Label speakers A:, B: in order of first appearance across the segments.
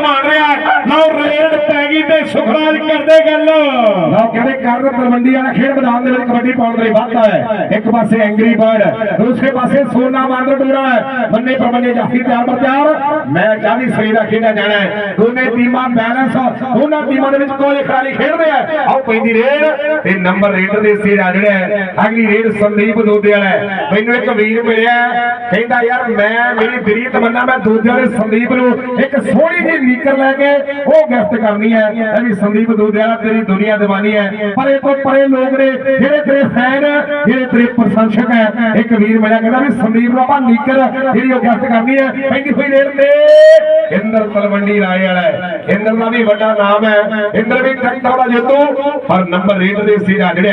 A: llamo a. ਤੇ ਸੁਖਰਾਜ ਕਰਦੇ ਗੱਲ।
B: ਲਓ ਕਹਿੰਦੇ ਕਰਨ ਤਲਵੰਡੀ ਵਾਲਾ ਖੇਡ ਮੈਦਾਨ ਦੇ ਵਿੱਚ ਕਬੱਡੀ ਪਾਉਣ ਦੇ ਲਈ ਵਾਧਾ ਹੈ। ਇੱਕ ਪਾਸੇ ਐਂਗਰੀ ਬਰਡ ਦੂਸਰੇ ਪਾਸੇ ਸੋਨਾ ਬਾਂਦਰ ਡੋਰਾ ਹੈ। ਬੰਨੇ ਪਰਮੰਨੇ ਜਾਫੀ ਤਿਆਰ ਪਰ ਤਿਆਰ। ਮੈਂ ਚਾਹੀ ਸਰੀ ਦਾ ਖੇਡਿਆ ਜਾਣਾ ਹੈ। ਦੋਨੇ ਟੀਮਾਂ ਬੈਲੈਂਸ ਦੋਨਾਂ ਟੀਮਾਂ ਦੇ ਵਿੱਚ ਕੋਈ ਖਿਡਾਰੀ ਖੇਡਦੇ ਆ। ਆਓ ਪੈਂਦੀ ਰੇਡ ਤੇ ਨੰਬਰ ਰੇਡਰ ਦੇ ਸੀ ਆ ਜਿਹੜਾ ਅਗਲੀ ਰੇਡ ਸੰਦੀਪ ਦੋਦੇ ਵਾਲਾ ਮੈਨੂੰ ਇੱਕ ਵੀਰ ਮਿਲਿਆ, ਕਹਿੰਦਾ, ਯਾਰ, ਮੈਂ, ਮੇਰੀ ਦਿਲੀ ਤਮੰਨਾ, ਮੈਂ ਦੂਜੇ ਵਾਲੇ ਸੰਦੀਪ ਨੂੰ ਇੱਕ ਸੋਹਣੀ ਜਿਹੀ ਨੀਕਰ ਲੈ ਕੇ ਉਹ ਗਿਫਟ ਕਰਨੀ ਹੈ। ਇਹ ਵੀ ਸੰਦੀਪ ਦੂਜੇ ਤੇਰੀ ਦੁਨੀਆ ਦੀਵਾਨੀ ਹੈ। ਪਰੇ ਤੋਂ ਪਰੇ ਲੋਕ ਨੇ, ਜਿਹੜੇ ਤੇਰੇ ਫੈਨ ਜਿਹੜੇ ਤੇਰੇ ਪ੍ਰਸ਼ੰਸਕ ਹੈ, ਇੱਕ ਵੀਰ ਮਿਲਿਆ ਕਹਿੰਦਾ ਵੀ ਸੰਦੀਪ ਨੂੰ ਆਪਾਂ ਨੀਕਰ, ਜਿਹੜੀ ਉਹ ਗਿਫਟ ਕਰਨੀ ਹੈ, ਕਹਿੰਦੀ ਹੋਈ ਰੇਡ ਤੇ। ਇੰਦਰ ਤਲਵੰਡੀ ਰਾਏ ਵਾਲਾ ਹੈ। ਇੰਦਰ ਦਾ ਵੀ ਵੱਡਾ ਨਾਮ ਹੈ। ਇੰਦਰ ਵੀ ਟੱਕਾ ਵਾਲਾ ਜੇਤੂ ਪਰ ਨੰਬਰ ਰੇਟ ਦੇ ਸੀ ਜਿਹੜਾ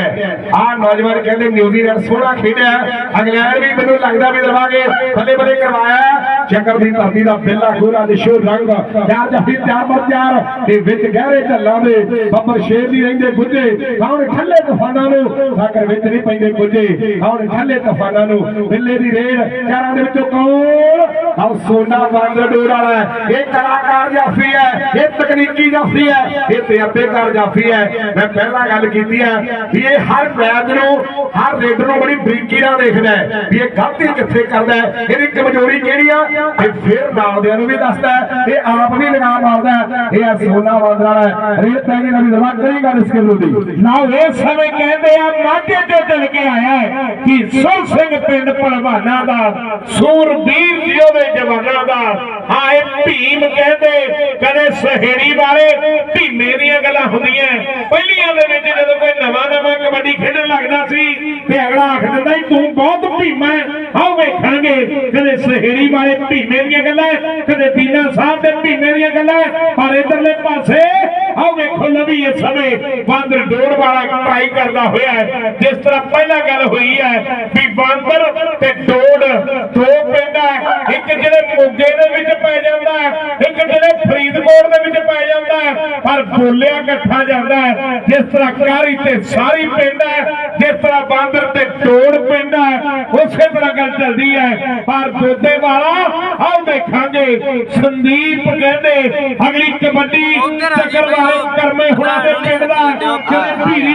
B: ਆ ਨੌਜਵਾਨ ਕਹਿੰਦੇ ਨਿਊਜ਼ੀਲੈਂਡ ਸੋਹਣਾ ਖੇਡਿਆ। ਇੰਗਲੈਂਡ ਵੀ ਮੈਨੂੰ ਲੱਗਦਾ ਵੀ ਦਰਵਾਗੇ ਬੱਲੇ ਬੱਲੇ ਕਰਵਾਇਆ। ਚੱਕਰ ਦੀ ਧਰਤੀ ਦਾ ਬੇਲਾ ਗੋਰਾ ਨਿਸ਼ੋ ਰੰਗ ਤਿਆਰ ਜਫੀ ਤਿਆਰ ਪਰ ਤਿਆਰ। ਤੇ ਵਿੱਚ ਗਹਿਰੇ ਢੱਲਾਂ ਦੇ ਬੱਬਰ ਸ਼ੇਰ ਦੀ ਰਹਿੰਦੇ ਗੁੱਜੇ। ਕੌਣ ਠੱਲੇ ਤੂਫਾਨਾਂ ਨੂੰ ਸਾਗਰ ਵਿੱਚ ਨਹੀਂ ਪੈਂਦੇ ਗੁੱਜੇ। ਕੌਣ ਠੱਲੇ ਤੂਫਾਨਾਂ ਨੂੰ ਬਿੱਲੇ ਦੀ ਰੇਡ ਚਾਰਾਂ ਦੇ ਵਿੱਚੋਂ ਕੌਣ? ਆਹ ਸੋਨਾ ਬਾਂਦਰ ਡੋਰ ਵਾਲਾ ਇਹ ਕਲਾਕਾਰ ਜਾਫੀ ਹੈ, ਇਹ ਤਕਨੀਕੀ ਜਾਫੀ ਹੈ, ਇਹ ਤਜਰਬੇਕਾਰ ਜਾਫੀ ਹੈ। ਮੈਂ ਪਹਿਲਾਂ ਗੱਲ ਕੀਤੀ ਹੈ ਵੀ ਇਹ ਹਰ ਮੈਚ ਨੂੰ, ਹਰ ਰੇਡਰ ਨੂੰ ਬੜੀ ਬਰੀਕੀ ਨਾਲ ਦੇਖਦਾ ਵੀ ਇਹ ਗਲਤੀ ਕਿੱਥੇ ਕਰਦਾ ਇਹਦੀ ਕਮਜ਼ੋਰੀ ਕਿਹੜੀ ਆ? ਤੇ ਫਿਰ ਨਾਲਦਿਆਂ ਨੂੰ ਵੀ ਦੱਸਦਾ ਇਹ ਆਪ ਵੀ ਲਗਾਮ ਮਾਰਦਾ ਇਹ ਸੋਨਾ ਬਾਂਦਰ ਵਾਲਾ ਹੈ। ਰੇਡ ਪੈ ਗਈ, ਨਵੀਂ ਦਰਵਾਜ਼ਾ ਕਰੀ
A: ਨਾ ਇਸ ਸਮੇਂ ਕਹਿੰਦੇ ਆ, ਮਾਝੇ ਤੋਂ ਚੱਲ ਕੇ ਆਇਆ ਹੈ ਕਿ ਸੁਰ ਸਿੰਘ ਪਿੰਡ ਪਹਿਲਵਾਨਾਂ ਦਾ, ਸੂਰਬੀਰ ਜਿਉਦੇ ਜਵਾਨਾਂ ਦਾ ਹਾਂ, ਇਹ ਭੀਮ ਕਹਿੰਦੇ ਕਦੇ ਸਹੇੜੀ ਵਾਲੇ, ਭੀਮੇ ਦੀਆਂ ਗੱਲਾਂ ਹੁੰਦੀਆਂ ਪਹਿਲੀਆਂ ਦੇ ਵਿੱਚ ਜਦੋਂ ਕੋਈ ਨਵਾਂ ਨਵਾਂ ਕਬੱਡੀ ਖੇਡਣ ਲੱਗਦਾ ਸੀ ਤੇ ਅਗਲਾ ਆਖ ਦਿੰਦਾ ਸੀ ਤੂੰ ਬਹੁਤ ਭੀਮਾ ਹੈ ਆਓ ਵੇਖਾਂਗੇ ਕਦੇ ਸਹੇੜੀ ਵਾਲੇ ਭੀਮੇ ਦੀਆਂ ਗੱਲਾਂ, ਕਦੇ ਦੀਨਾ ਸਾਹਿਬ ਦੇ ਭੀਮੇ ਦੀਆਂ ਗੱਲਾਂ, ਪਰ ਇਧਰਲੇ ਪਾਸੇ ਆਓ ਵੇਖੋ ਲਵੀ ਇਸ ਸਮੇਂ, ਬਾਂਦਰ ਡੋਰ ਵਾਲਾ ਟਰਾਈ ਕਰਦਾ ਹੋਇਆ ਹੈ, ਜਿਸ ਤਰ੍ਹਾਂ ਪਹਿਲਾਂ ਗੱਲ ਹੋਈ ਹੈ, ਵੀ ਬਾਂਦਰ ਤੇ ਡੋੜ ਦੋ ਪਿੰਡ ਹੈ, ਇੱਕ ਜਿਹੜੇ ਮੋਗੇ ਦੇ ਵਿੱਚ ਪੈ ਜਾਂਦਾ ਹੈ, ਇੱਕ ਜਿਹੜੇ ਫਰੀਦਕੋਟ ਪਰ ਬੋਲਿਆ ਇਕੱਠਾ ਜਾਂਦਾ ਹੈ। ਜਿਸ ਤਰ੍ਹਾਂ ਕਾਰੀ ਤੇ ਸਾਰੀ ਪਿੰਡ ਹੈ ਜਿਸ ਤਰ੍ਹਾਂ ਬਾਂਦਰ ਤੇ ਡੋੜ ਪਿੰਡ ਹੈ ਉਸੇ ਤਰ੍ਹਾਂ ਗੱਲ ਚੱਲਦੀ ਹੈ। ਪਰ ਦੋਦੇ ਵਾਲਾ ਆਓ ਦੇਖਾਂਗੇ। ਸੰਦੀਪ ਕਹਿੰਦੇ ਅਗਲੀ ਕਬੱਡੀ ਚੱਕਰ ਵਾਲੇ ਕਰਮੇ ਹੁਣਾਂ ਦੇ ਪਿੰਡ ਦਾ ਭੀਰੀ